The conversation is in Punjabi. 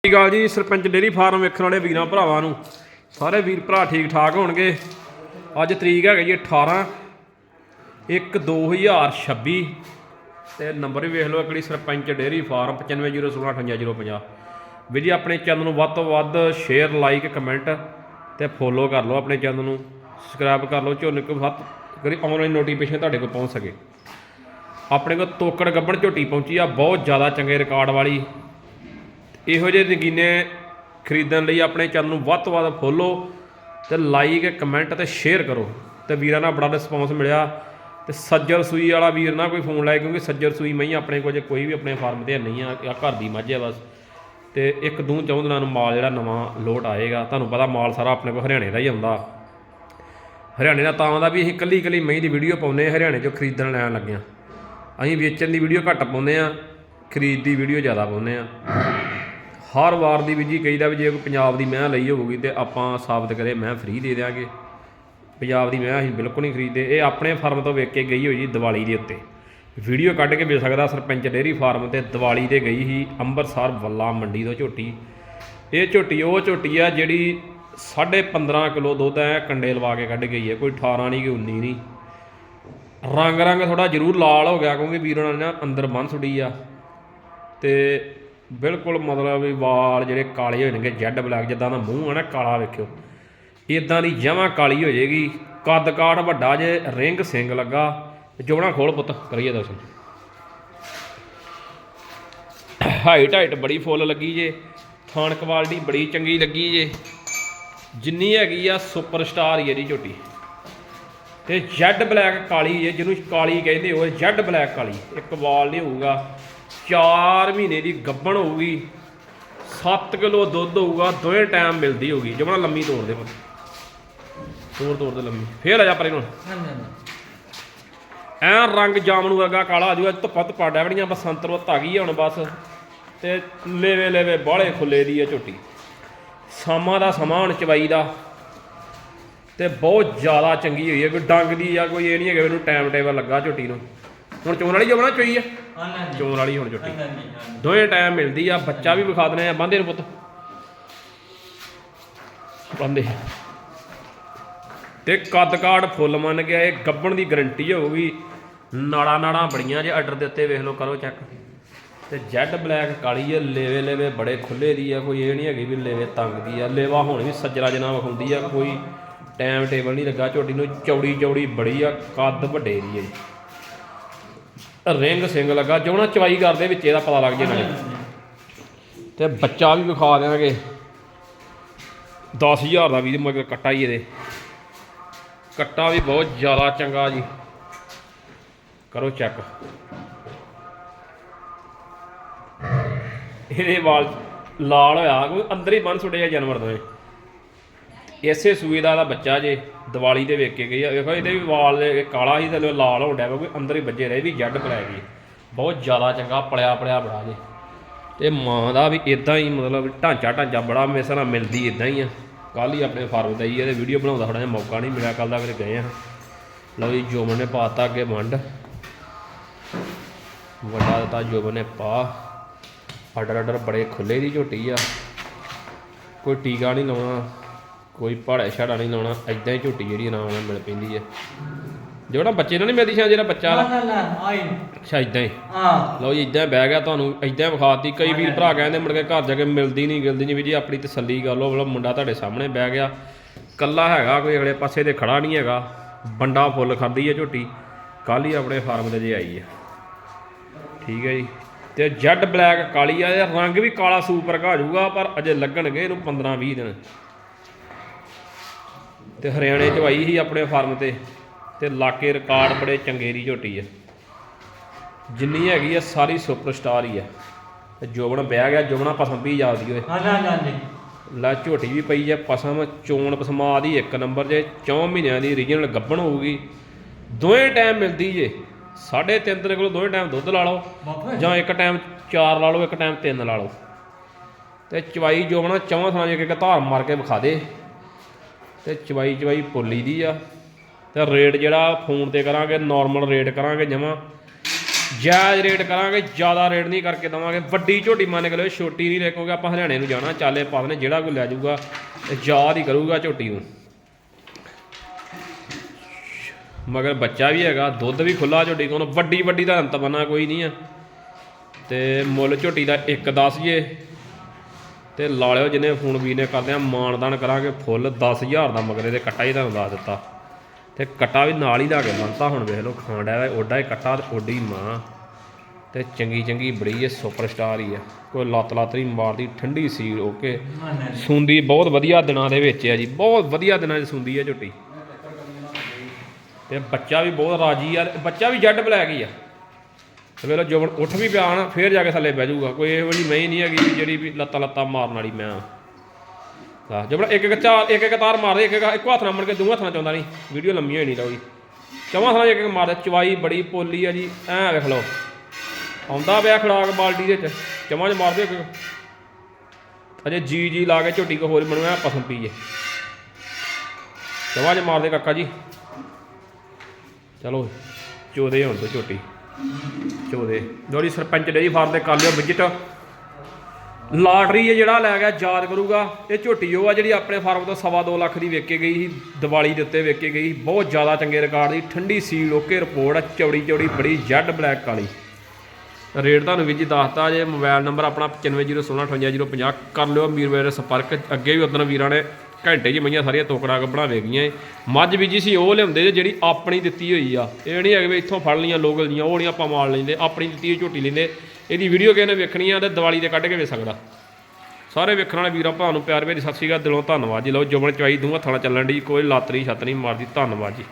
ਸਤਿ ਸ਼੍ਰੀ ਅਕਾਲ ਜੀ, ਸਰਪੰਚ ਡੇਰੀ ਫਾਰਮ ਵੇਖਣ ਵਾਲੇ ਵੀਰਾਂ ਭਰਾਵਾਂ ਨੂੰ। ਸਾਰੇ ਵੀਰ ਭਰਾ ਠੀਕ ਠਾਕ ਹੋਣਗੇ। ਅੱਜ ਤਰੀਕ ਹੈਗਾ ਜੀ 18 1 2026 ਤੇ ਨੰਬਰ ਵੀ ਵੇਖ ਲਓ ਇਕੜੀ ਸਰਪੰਚ ਡੇਰੀ ਫਾਰਮ 9501685050 ਵੀਰ ਜੀ ਆਪਣੇ ਚੈਨਲ ਨੂੰ ਵੱਧ ਤੋਂ ਵੱਧ ਸ਼ੇਅਰ, ਲਾਈਕ, ਕਮੈਂਟ ਤੇ ਫੋਲੋ ਕਰ ਲਓ ਆਪਣੇ ਚੈਨਲ ਨੂੰ। ਸਬਸਕ੍ਰਾਈਬ ਕਰ ਲਓ, ਝੋਨੇ ਕੋ ਵੱਧ ਕਰੀ ਆਨਲਾਈਨ ਨੋਟੀਫਿਕੇਸ਼ਨ ਤੁਹਾਡੇ ਕੋਲ ਪਹੁੰਚ ਸਕੇ। ਆਪਣੇ ਕੋਲ ਤੋਕੜ ਗੱਬਣ ਝੋਟੀ ਪਹੁੰਚੀ ਆ, ਬਹੁਤ ਜ਼ਿਆਦਾ ਚੰਗੇ ਰਿਕਾਰਡ ਵਾਲੀ ਇਹੋ ਜਿਹੇ ਨਗੀਨੇ ਖਰੀਦਣ ਲਈ ਆਪਣੇ ਚੈਨਲ ਨੂੰ ਵੱਧ ਤੋਂ ਵੱਧ ਫੋਲੋ ਤੇ ਲਾਈਕ ਕਮੈਂਟ ਤੇ ਸ਼ੇਅਰ ਕਰੋ। ਤੇ ਵੀਰਾਂ ਨਾਲ ਬੜਾ ਰਿਸਪੌਂਸ ਮਿਲਿਆ। ਤੇ ਸੱਜਰ ਸੂਈ ਵਾਲਾ ਵੀਰ ਨਾ ਕੋਈ ਫੋਨ ਲਾਏ, ਕਿਉਂਕਿ ਸੱਜਰ ਸੂਈ ਮਈ ਆਪਣੇ ਕੋਲ ਜੇ ਕੋਈ ਵੀ ਆਪਣੇ ਫਾਰਮ ਤੇ ਨਹੀਂ ਆ ਘਰ ਦੀ ਮੱਝ ਆ ਬਸ। ਤੇ ਇੱਕ ਦੂੰ ਚੌਂ ਦਿਨਾਂ ਨੂੰ ਮਾਲ ਜਿਹੜਾ ਨਵਾਂ ਲੋਟ ਆਏਗਾ, ਤੁਹਾਨੂੰ ਪਤਾ ਮਾਲ ਸਾਰਾ ਆਪਣੇ ਕੋਲ ਹਰਿਆਣੇ ਦਾ ਹੀ ਆਉਂਦਾ। ਹਰਿਆਣੇ ਦਾ ਤਾਂ ਆਉਂਦਾ ਵੀ ਅਸੀਂ ਕੱਲੀ ਕੱਲੀ ਮਈ ਦੀ ਵੀਡੀਓ ਪਾਉਂਦੇ ਹਾਂ, ਹਰਿਆਣੇ ਚੋਂ ਖਰੀਦਣ ਲੈਣ ਲੱਗੇ ਹਾਂ ਅਸੀਂ ਵੇਚਣ ਦੀ ਵੀਡੀਓ ਘੱਟ ਪਾਉਂਦੇ ਆ ਖਰੀਦ ਦੀ ਵੀਡੀਓ ਜ਼ਿਆਦਾ ਪਾਉਂਦੇ ਆ ਹਰ ਵਾਰ ਦੀ ਵੀ ਜੀ ਕਹੀਦਾ ਵੀ ਜੇ ਕੋਈ ਪੰਜਾਬ ਦੀ ਮੈਂ ਲਈ ਹੋਊਗੀ ਤੇ ਆਪਾਂ ਸਾਬਤ ਕਰੇ ਮੈਂ ਫ੍ਰੀ ਦੇ ਦਿਆਂਗੇ। ਪੰਜਾਬ ਦੀ ਮੈਂ ਅਸੀਂ ਬਿਲਕੁਲ ਨਹੀਂ ਖਰੀਦਦੇ। ਇਹ ਆਪਣੇ ਫਾਰਮ ਤੋਂ ਵੇਖ ਕੇ ਗਈ ਹੋਈ ਜੀ ਦੀਵਾਲੀ ਦੇ ਉੱਤੇ। ਵੀਡੀਓ ਕੱਢ ਕੇ ਵੇਚ ਸਕਦਾ ਸਰਪੰਚ ਡੇਅਰੀ ਫਾਰਮ ਤੇ ਦੀਵਾਲੀ ਤੇ ਗਈ ਸੀ ਅੰਮ੍ਰਿਤਸਰ ਵੱਲਾ ਮੰਡੀ ਤੋਂ ਝੋਟੀ। ਇਹ ਝੋਟੀ, ਉਹ ਝੋਟੀ ਆ ਜਿਹੜੀ 15.5 ਕਿਲੋ ਦੁੱਧ ਐ ਕੰਡੇ ਲਵਾ ਕੇ ਕੱਢ ਗਈ ਹੈ ਕੋਈ 18 ਨਹੀਂ ਕੋਈ 19 ਨਹੀਂ ਰੰਗ ਰੰਗ ਥੋੜਾ ਜ਼ਰੂਰ ਲਾਲ ਹੋ ਗਿਆ ਕਿਉਂਕਿ ਵੀਰਾਂ ਨੇ ਅੰਦਰ ਬੰਨ ਛੁੱਡੀ ਆ। ਤੇ ਬਿਲਕੁਲ ਮਤਲਬ ਵੀ ਵਾਲ ਜਿਹੜੇ ਕਾਲੇ ਹੋ ਜਾਣਗੇ ਜੈਡ ਬਲੈਕ, ਜਿੱਦਾਂ ਦਾ ਮੂੰਹ ਹੈ ਨਾ ਕਾਲਾ, ਵੇਖਿਓ। ਇਦਾਂ ਦੀ ਜਮਾਂ ਕਾਲੀ ਹੋ ਜਾਏਗੀ। ਕੱਦ ਕਾਠ ਵੱਡਾ ਜੇ, ਰਿੰਗ ਸਿੰਗ ਲੱਗਾ। ਜੋਬਣਾ ਖੋਲ ਪੁੱਤ, ਕਰੀਏ ਦਰਸ਼ਨ। ਹਾਈਟ ਹਾਈਟ ਬੜੀ ਫੁੱਲ ਲੱਗੀ ਜੇ। ਥਾਣ ਕੁਆਲਿਟੀ ਬੜੀ ਚੰਗੀ ਲੱਗੀ ਜੇ। ਜਿੰਨੀ ਹੈਗੀ ਆ ਸੁਪਰਸਟਾਰ ਹੀ ਇਹਦੀ ਝੋਟੀ। ਤੇ ਜੈਡ ਬਲੈਕ ਕਾਲੀ ਹੈ ਜਿਹਨੂੰ ਕਾਲੀ ਕਹਿੰਦੇ ਹੋ, ਜੈਡ ਬਲੈਕ ਕਾਲੀ। ਇੱਕ ਵਾਲ ਨਹੀਂ ਹੋਊਗਾ। 4 ਮਹੀਨੇ ਦੀ ਗੱਭਣ ਹੋਊਗੀ 7 ਕਿਲੋ ਦੁੱਧ ਹੋਊਗਾ ਦੋਵੇਂ ਟਾਈਮ ਮਿਲਦੀ ਹੋਊਗੀ। ਜਮਣਾ ਲੰਮੀ ਤੋੜ ਦੇ ਤੋੜ ਤੋੜ ਦੇ ਲੰਮੀ। ਫੇਰ ਆ ਜਾ ਪਰੇ ਨੂੰ। ਐ ਰੰਗ ਜਾਮਨੂ ਵਰਗਾ ਕਾਲਾ ਆ ਜੂਗਾ ਧੁੱਪਾ ਧੁੱਪਾ ਡੈਵੜੀਆਂ ਬਸੰਤ ਰੁੱਤ ਆ ਗਈ ਹੁਣ ਬਸ। ਤੇ ਲੇਵੇ ਲੇਵੇ ਬਾਹਲੇ ਖੁੱਲੇ ਦੀ ਆ ਝੋਟੀ। ਸਾਮਾਂ ਦਾ ਸਮਾਂ ਹੁਣ ਚਵਾਈ ਦਾ। ਤੇ ਬਹੁਤ ਜ਼ਿਆਦਾ ਚੰਗੀ ਹੋਈ ਹੈ ਕੋਈ ਡੰਗ ਦੀ ਆ ਕੋਈ ਇਹ ਨਹੀਂ ਹੈਗਾ ਇਹਨੂੰ ਟਾਈਮ ਟੇਬਲ ਲੱਗਾ ਝੋਟੀ ਨੂੰ। ਹੁਣ ਚੋਣ ਵਾਲੀ ਜਮਣਾ ਚੋਈ ਆ। ਚੋਣ ਵਾਲੀ ਹੁਣ ਝੋਟੀ ਦੋਵੇਂ ਟਾਈਮ ਮਿਲਦੀ ਆ ਬੱਚਾ ਵੀ ਵਿਖਾ ਦਨੇ ਆ ਬੰਦੇ ਨੂੰ ਪੁੱਤ। ਬੰਦੇ ਤੇ ਕੱਦ ਕਾਠ ਫੁੱਲ ਮੰਨ ਗਿਆ ਇਹ ਗੱਬਣ ਦੀ ਗਰੰਟੀ ਹੋਊਗੀ। ਨਾੜਾ ਨਾੜਾਂ ਬੜੀਆਂ ਜੇ ਆਰਡਰ ਦੇ ਉੱਤੇ ਵੇਖ ਲਓ ਕਰੋ ਚੈੱਕ ਤੇ ਜੈਡ ਬਲੈਕ ਕਾਲੀ ਹੈ ਲੇਵੇ ਲੇਵੇ ਬੜੇ ਖੁੱਲੇ ਦੀ ਆ ਕੋਈ ਇਹ ਨਹੀਂ ਹੈਗੀ ਵੀ ਲੇਵੇ ਤੰਗ ਦੀ ਆ। ਲੇਵਾ ਹੁਣ ਵੀ ਸੱਜਰਾ ਜਨਾ ਵਿਖਾਉਂਦੀ ਆ ਕੋਈ ਟਾਈਮ ਟੇਬਲ ਨਹੀਂ ਲੱਗਾ ਝੋਟੀ ਨੂੰ ਚੌੜੀ ਚੌੜੀ ਬੜੀ ਆ ਕੱਦ ਵੱਡੇ ਦੀ ਆ ਜੀ। ਰਿੰਗ ਸਿੰਗ ਲੱਗਾ ਜਉਣਾ ਚਵਾਈ ਕਰਦੇ ਵਿੱਚ, ਇਹਦਾ ਪਤਾ ਲੱਗ ਜੇ। ਨਾਲੇ ਤੇ ਬੱਚਾ ਵੀ ਵਿਖਾ ਦੇਵਾਂਗੇ 10000 ਦਾ ਵੀ, ਮਗਰ ਕੱਟਾ ਹੀ ਇਹਦੇ। ਕੱਟਾ ਵੀ ਬਹੁਤ ਜ਼ਿਆਦਾ ਚੰਗਾ ਜੀ। ਕਰੋ ਚੈੱਕ। ਇਹਦੇ ਵਾਲ ਲਾਲ ਹੋਇਆ ਕੋਈ ਅੰਦਰ ਹੀ ਬੰਨ ਸੁੱਟਿਆ ਆ ਜਾਨਵਰ ਦੋਵੇਂ। ਇਸੇ ਸੂਏ ਦਾ ਦਾ ਬੱਚਾ ਜੇ ਦੀਵਾਲੀ ਤੇ ਵੇਖ ਕੇ ਗਈ ਆ। ਵੇਖੋ, ਇਹਦੇ ਵੀ ਵਾਲ ਕਾਲਾ ਹੀ ਤੇ ਲਾਲ ਹੋਣ ਡਿਆ ਕਿਉਂਕਿ ਅੰਦਰ ਹੀ ਵੱਜੇ ਰਹੇ ਵੀ ਜੱਡ ਪੈ ਗਈ। ਬਹੁਤ ਜ਼ਿਆਦਾ ਚੰਗਾ ਪਲਿਆ ਪਲਿਆ ਬੜਾ ਜੇ। ਤੇ ਮਾਂ ਦਾ ਵੀ ਇਦਾਂ ਹੀ ਮਤਲਬ ਢਾਂਚਾ ਢਾਂਚਾ ਬੜਾ ਮੇਰੇ ਨਾਲ ਮਿਲਦੀ ਇਦਾਂ ਹੀ ਆ। ਕੱਲ ਹੀ ਆਪਣੇ ਫਾਰਮ 'ਤੇ ਹੀ ਇਹਦੇ ਵੀਡੀਓ ਬਣਾਉਂਦਾ ਥੋੜਾ ਜਿਹਾ ਮੌਕਾ ਨਹੀਂ ਮਿਲਿਆ ਕੱਲ ਦਾ ਫਿਰ ਗਏ ਆ। ਲਓ ਜੀ ਜੋਮਨ ਨੇ ਪਾਤਾ ਅੱਗੇ ਵੰਡ। ਵੱਡਾ ਦਿੱਤਾ ਜੋਬਨ ਨੇ ਪਾ। ਆਰਡਰ ਆਰਡਰ ਬੜੇ ਖੁੱਲੇ ਦੀ ਝੋਟੀ ਆ। ਕੋਈ ਟੀਕਾ ਨਹੀਂ ਲਾਉਣਾ। ਕੋਈ ਪਹਾੜਾ ਛਾੜਾ ਨਹੀਂ ਲਾਉਣਾ ਐਦਾਂ ਹੀ ਝੋਟੀ ਜਿਹੜੀ ਆਰਾਮ ਨਾਲ ਮਿਲ ਪੈਂਦੀ ਹੈ ਜਿਹੜਾ ਬੱਚੇ ਨਾਲ ਨਹੀਂ ਮਿਲਦੀ ਸ਼ਾਇਦ ਜਿਹੜਾ ਬੱਚਾ ਦਾ ਅੱਛਾ ਇਦਾਂ ਹੀ। ਲਓ ਜੀ ਇਦਾਂ ਬਹਿ ਗਿਆ ਤੁਹਾਨੂੰ ਇਦਾਂ ਵਿਖਾਤੀ। ਕਈ ਵੀਰ ਭਰਾ ਕਹਿੰਦੇ ਮੁੜ ਕੇ ਘਰ ਜਾ ਕੇ ਮਿਲਦੀ ਨਹੀਂ ਗਿਲਦੀ ਨਹੀਂ। ਵੀ ਜੀ ਆਪਣੀ ਤਸੱਲੀ ਕਰ ਲਓ। ਮਤਲਬ ਮੁੰਡਾ ਤੁਹਾਡੇ ਸਾਹਮਣੇ ਬਹਿ ਗਿਆ। ਕੱਲਾ ਹੈਗਾ ਕੋਈ ਅਗਲੇ ਪਾਸੇ ਤੇ ਖੜਾ ਨਹੀਂ ਹੈਗਾ। ਬੰਡਾ ਫੁੱਲ ਖਾਂਦੀ ਹੈ ਝੋਟੀ। ਕੱਲ ਹੀ ਆਪਣੇ ਫਾਰਮ ਦੇ ਜੇ ਆਈ ਹੈ ਠੀਕ ਹੈ ਜੀ। ਤੇ ਜੈਡ ਬਲੈਕ ਕਾਲੀ ਆ ਰੰਗ ਵੀ ਕਾਲਾ ਸੂਪਰ ਘਾ ਜਾਊਗਾ ਪਰ ਅਜੇ ਲੱਗਣਗੇ ਇਹਨੂੰ 15 20 ਦਿਨ। ਤੇ ਹਰਿਆਣੇ ਚ ਆਈ ਸੀ ਆਪਣੇ ਫਾਰਮ ਤੇ ਤੇ ਲਾਕੇ ਰਿਕਾਰਡ ਬੜੇ ਚੰਗੇ ਦੀ ਝੋਟੀ ਆ। ਜਿੰਨੀ ਹੈਗੀ ਆ ਸਾਰੀ ਸੁਪਰਸਟਾਰ ਹੀ ਆ। ਤੇ ਜੋਬਨ ਬਹਿ ਗਿਆ ਜੋਬਨਾ ਪਸਮ ਵੀ ਜਾਂਦੀ ਓਏ। ਲੈ ਝੋਟੀ ਵੀ ਪਈ ਆ ਪਸਮ ਚੋਣ ਪਸਮਾ ਦੀ ਇੱਕ ਨੰਬਰ ਜੇ 4 ਮਹੀਨਿਆਂ ਦੀ ਰੀਜਨਲ ਗੱਬਣ ਹੋਊਗੀ। ਦੋਵੇਂ ਟਾਈਮ ਮਿਲਦੀ ਜੇ। ਸਾਢੇ ਤਿੰਨ ਦਿਨ ਕੋਲ ਦੋਵੇਂ ਟਾਈਮ ਦੁੱਧ ਲਾ ਲਓ ਜਾਂ ਇੱਕ ਟਾਈਮ 4 ਲਾ ਲਓ ਇੱਕ ਟਾਈਮ 3 ਲਾ ਲਓ। ਤੇ ਚਵਾਈ ਜੋਬਣਾ ਚੌਵਾਂ ਥਾਂ ਜੇ ਕਿ ਧਾਰ ਮਾਰ ਕੇ ਵਿਖਾ ਦੇ। ਤੇ ਚਵਾਈ ਚਵਾਈ ਪੋਲੀ ਦੀ ਆ। ਤੇ ਰੇਟ ਜਿਹੜਾ ਫੋਨ ਤੇ ਕਰਾਂਗੇ ਨਾਰਮਲ ਰੇਟ ਕਰਾਂਗੇ ਜਮਾ। ਜਾਇਜ਼ ਰੇਟ ਕਰਾਂਗੇ, ਜ਼ਿਆਦਾ ਰੇਟ ਨਹੀਂ ਕਰਕੇ ਦਵਾਂਗੇ। ਵੱਡੀ ਝੋਟੀ ਮੰਨ ਕੇ ਲਓ ਛੋਟੀ ਨਹੀਂ ਲੈ ਕਿਉਂਕਿ ਆਪਾਂ ਹਰਿਆਣੇ ਨੂੰ ਜਾਣਾ, ਚਾਲੇ ਪਾ ਨੇ ਜਿਹੜਾ ਕੋਈ ਲੈ ਜਾਊਗਾ ਤੇ ਯਾਦ ਹੀ ਕਰੂਗਾ ਝੋਟੀ ਨੂੰ। ਮਗਰ ਬੱਚਾ ਵੀ ਹੈਗਾ, ਦੁੱਧ ਵੀ ਖੁੱਲਾ ਝੋਟੀ ਕੋਲ, ਵੱਡੀ ਵੱਡੀ ਦਾ ਅੰਤ ਬੰਨਾ ਕੋਈ ਨਹੀਂ ਆ। ਤੇ ਮੁੱਲ ਝੋਟੀ ਦਾ 1.10 ਜੇ ਤੇ ਲਾਲਿਓ ਜਿਹਨੇ ਫੋਨ ਵੀ ਨੇ ਕਰਦੇ ਆ, ਮਾਨਦਾਨ ਕਰਾਂਗੇ ਫੁੱਲ 10000 ਦਾ ਮਗਰੇ ਦੇ ਕੱਟਾ ਹੀ ਤੁਹਾਨੂੰ ਦੱਸ ਦਿੱਤਾ। ਤੇ ਕੱਟਾ ਵੀ ਨਾਲ ਹੀ ਲਾ ਕੇ ਬੰਨਤਾ ਹੁਣ ਵੇਖ ਲਓ, ਖਾਂਡਾ ਹੈ ਓਡਾ ਹੀ ਕੱਟਾ ਤੇ ਓਡੀ ਮਾਂ। ਤੇ ਚੰਗੀ ਚੰਗੀ ਬੜੀ ਹੈ ਸੁਪਰਸਟਾਰ ਹੀ ਆ। ਕੋਈ ਲੱਤ ਲੱਤ ਨਹੀਂ ਮਾਰਦੀ, ਠੰਡੀ ਸੀਲ ਓਕੇ। ਸੁੰਦੀ ਬਹੁਤ ਵਧੀਆ ਦਿਨਾਂ ਦੇ ਵਿੱਚ ਆ ਜੀ, ਬਹੁਤ ਵਧੀਆ ਦਿਨਾਂ 'ਚ ਸੁੰਦੀ ਹੈ ਝੁੱਟੀ। ਤੇ ਬੱਚਾ ਵੀ ਬਹੁਤ ਰਾਜੀ ਆ, ਬੱਚਾ ਵੀ ਜੱਡ ਬਲੈਕ ਹੀ ਆ। ਤੇ ਵੇਲੋ ਜਵਨ ਉੱਠ ਵੀ ਪਿਆ ਨਾ ਫੇਰ ਜਾ ਕੇ ਥੱਲੇ ਬਹਿ ਜਾਊਗਾ। ਕੋਈ ਇਹ ਵਾਲੀ ਮੈਂ ਹੀ ਨਹੀਂ ਹੈਗੀ ਜਿਹੜੀ ਵੀ ਲੱਤਾਂ ਲੱਤਾਂ ਮਾਰਨ ਵਾਲੀ ਮੈਂ ਆ। ਜਬੜਾ ਇੱਕ ਇੱਕ ਚਾਰ ਇੱਕ ਇੱਕ ਤਾਰ ਮਾਰਦੇ, ਇੱਕ ਇੱਕ ਇੱਕੋ ਹੱਥ ਨਾਲ ਮੁੜ ਕੇ ਦੋਵਾਂ ਹੱਥ ਨਾਲ ਚਾਹੁੰਦਾ ਨਹੀਂ। ਵੀਡੀਓ ਲੰਮੀ ਹੋਈ ਨਹੀਂ ਰਹੂਗੀ ਚਵਾਂ ਹੱਥਾਂ ਇੱਕ ਇੱਕ ਮਾਰਦਾ, ਚਵਾਈ ਬੜੀ ਪੋਲੀ ਆ ਜੀ, ਐ ਵੇਖ ਲਓ ਆਉਂਦਾ ਪਿਆ ਖੜਾਕ ਬਾਲਟੀ ਦੇ ਵਿੱਚ, ਚਵਾਂ ਚ ਮਾਰਦੇ ਇੱਕ ਇੱਕ। ਅਜੇ ਜੀ ਜੀ ਲਾ ਕੇ ਝੋਟੀ ਕੋ ਹੋਰ ਮੈਨੂੰ ਐ ਪਸੰਦ ਪੀਏ। ਚਵਾਂ ਚ ਮਾਰਦੇ ਕਾਕਾ ਜੀ। ਚਲੋ, ਚੋਦੇ ਹੁਣ ਤੋਂ ਝੋਟੀ। ਚੋਦੇ। ਜਿਹੜੀ ਸਰਪੰਚ ਡੇਰੀ ਫਾਰਮ ਤੇ ਕਰ ਲਿਓ ਵਿਜਿਟ। ਲਾਟਰੀ ਹੈ ਜਿਹੜਾ ਲੈ ਗਿਆ, ਯਾਦ ਕਰੂਗਾ। ਇਹ ਝੋਟੀ ਉਹ ਆ ਜਿਹੜੀ ਆਪਣੇ ਫਾਰਮ ਤੋਂ ਸਵਾ ਦੋ ਲੱਖ ਦੀ ਵੇਚ ਕੇ ਗਈ ਸੀ, ਦੀਵਾਲੀ ਦੇ ਉੱਤੇ ਵੇਚ ਗਈ ਬਹੁਤ ਜ਼ਿਆਦਾ ਚੰਗੇ ਰਿਕਾਰਡ ਦੀ ਠੰਡੀ ਸੀਲ ਓਕੇ ਰਿਪੋਰਟ ਆ, ਚੌੜੀ ਚੌੜੀ, ਬੜੀ ਜੈਡ ਬਲੈਕ ਕਾਲੀ ਰੇਟ ਤੁਹਾਨੂੰ ਵੀ ਜੀ ਦੱਸਤਾ, ਜੇ ਮੋਬਾਈਲ ਨੰਬਰ ਆਪਣਾ 9501658050 ਕਰ ਲਿਓ। ਅਮੀਰ ਵੀਰ ਸੰਪਰਕ ਅੱਗੇ ਵੀ ਉਦੋਂ ਵੀਰਾਂ ਨੇ ਘੰਟੇ 'ਚ ਮਈਆਂ ਸਾਰੀਆਂ ਤੋਕੜਾ ਕੱਪੜਾ ਵੇਖ ਗਈਆਂ ਏ। ਮੱਝ ਬੀਜੀ ਸੀ, ਉਹ ਲਿਆਉਂਦੇ ਜੇ ਜਿਹੜੀ ਆਪਣੀ ਦਿੱਤੀ ਹੋਈ ਆ। ਇਹ ਨਹੀਂ ਹੈਗੇ ਵੀ ਇੱਥੋਂ ਫੜ ਲਈਆਂ ਲੋਕਲ ਦੀਆਂ, ਉਹ ਨਹੀਂ ਆਪਾਂ ਮਾਲ ਲੈਂਦੇ, ਆਪਣੀ ਦਿੱਤੀ ਹੋਈ ਝੋਟੀ ਲੈਂਦੇ। ਇਹਦੀ ਵੀਡੀਓ ਕਿਸੇ ਨੇ ਵੇਖਣੀ ਆ ਤੇ ਦੀਵਾਲੀ ਤੇ ਕੱਢ ਕੇ ਵੇਚ ਸਕਦਾ। ਸਾਰੇ ਵੇਖਣ ਵਾਲੇ ਵੀਰਾਂ ਭਰਾ ਨੂੰ ਪਿਆਰ ਭਰੀ ਸਤਿ ਸ਼੍ਰੀ ਅਕਾਲ, ਦਿਲੋਂ ਧੰਨਵਾਦ ਜੀ। ਲਓ, ਜੁਬਨ ਚਵਾਈ ਦੂੰਗਾ ਥਾਣਾ ਚੱਲਣ ਦੀ ਕੋਈ ਲਾਤਰੀ ਛੱਤ ਨਹੀਂ ਮਾਰਦੀ, ਧੰਨਵਾਦ ਜੀ।